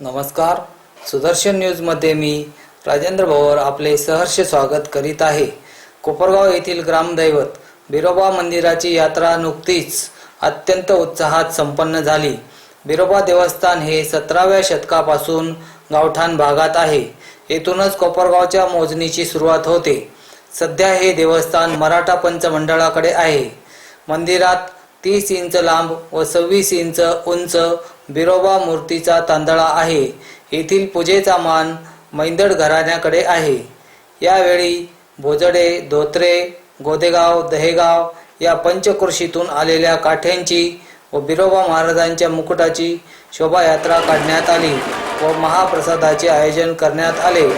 नमस्कार. सुदर्शन न्यूजमध्ये मी राजेंद्र भोवर आपले सहर्ष स्वागत करीत आहे. कोपरगाव येथील ग्रामदैवत बिरोबा मंदिराची यात्रा नुकतीच अत्यंत उत्साहात संपन्न झाली. बिरोबा देवस्थान हे सतराव्या शतकापासून गावठाण भागात आहे. येथूनच कोपरगावच्या मोजणीची सुरुवात होते. सध्या हे देवस्थान मराठा पंचमंडळाकडे आहे. मंदिरात तीस इंच लांब व सव्वीस इंच उंच बिरोबा मूर्तीचा तांदळा आहे. येथील पूजेचा मान मैंदड घराण्याकडे आहे. यावेळी भोजडे धोत्रे गोदेगाव दहेगाव या पंचकृषीतून आलेल्या काठ्यांची व बिरोबा महाराजांच्या मुकुटाची शोभायात्रा काढण्यात आली व महाप्रसादाचे आयोजन करण्यात आले.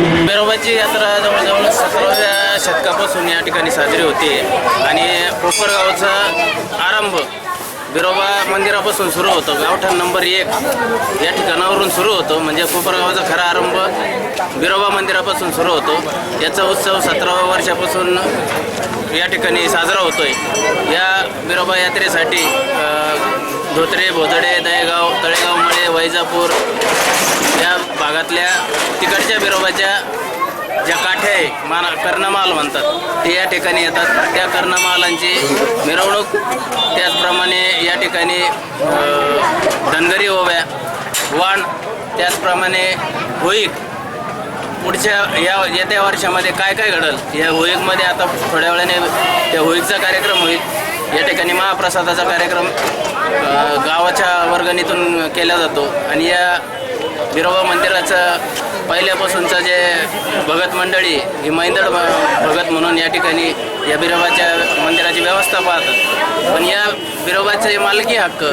बिरोबाची यात्रा जवळजवळ सतराव्या शतकापासून या ठिकाणी साजरी होते आणि कोपरगावचा आरंभ बिरोबा मंदिरापासून सुरू होतो. गावठाण नंबर एक या ठिकाणावरून सुरू होतो. म्हणजे कोपरगावाचा खरा आरंभ बिरोबा मंदिरापासून सुरू होतो. याचा उत्सव सतराव्या वर्षापासून या ठिकाणी साजरा होतोय. या बिरोबा यात्रेसाठी धोत्रे भोजडे दहेगाव तळेगाव मळे वैजापूर या भागातल्या तिकडच्या बिरोबाच्या ज्या काठ्या आहे माना कर्णमाल म्हणतात ते या ठिकाणी येतात. त्या कर्णमालांची मिरवणूक त्याचप्रमाणे या ठिकाणी धनगरी ओव्या वाण त्याचप्रमाणे होईक. पुढच्या या येत्या वर्षामध्ये काय काय घडल? या होईकमध्ये आता थोड्या वेळाने त्या होईकचा कार्यक्रम होईल. या ठिकाणी महाप्रसादाचा कार्यक्रम गावाच्या वर्गणीतून केला जातो. आणि या बिरोबा मंदिराचं पहिल्यापासूनचं जे भगत मंडळी ही मैंदड भ- भगत म्हणून या ठिकाणी या बिरोबाच्या मंदिराची व्यवस्था पाहतात. पण या बिरोबाचे मालकी हक्क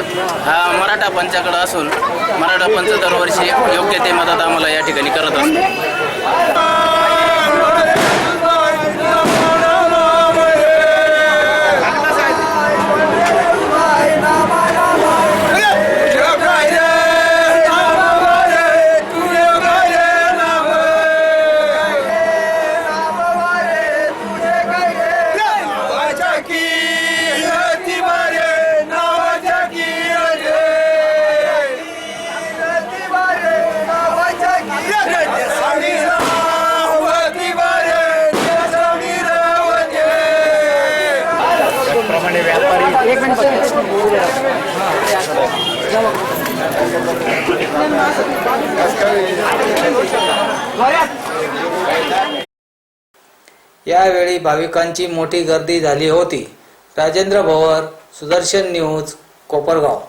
हा मराठा पंचाकडं असून मराठा पंच दरवर्षी योग्य ते मदत आम्हाला या ठिकाणी करत असतो. यावेळी भाविकांची मोठी गर्दी झाली होती. राजेंद्र भवर सुदर्शन न्यूज कोपरगाव.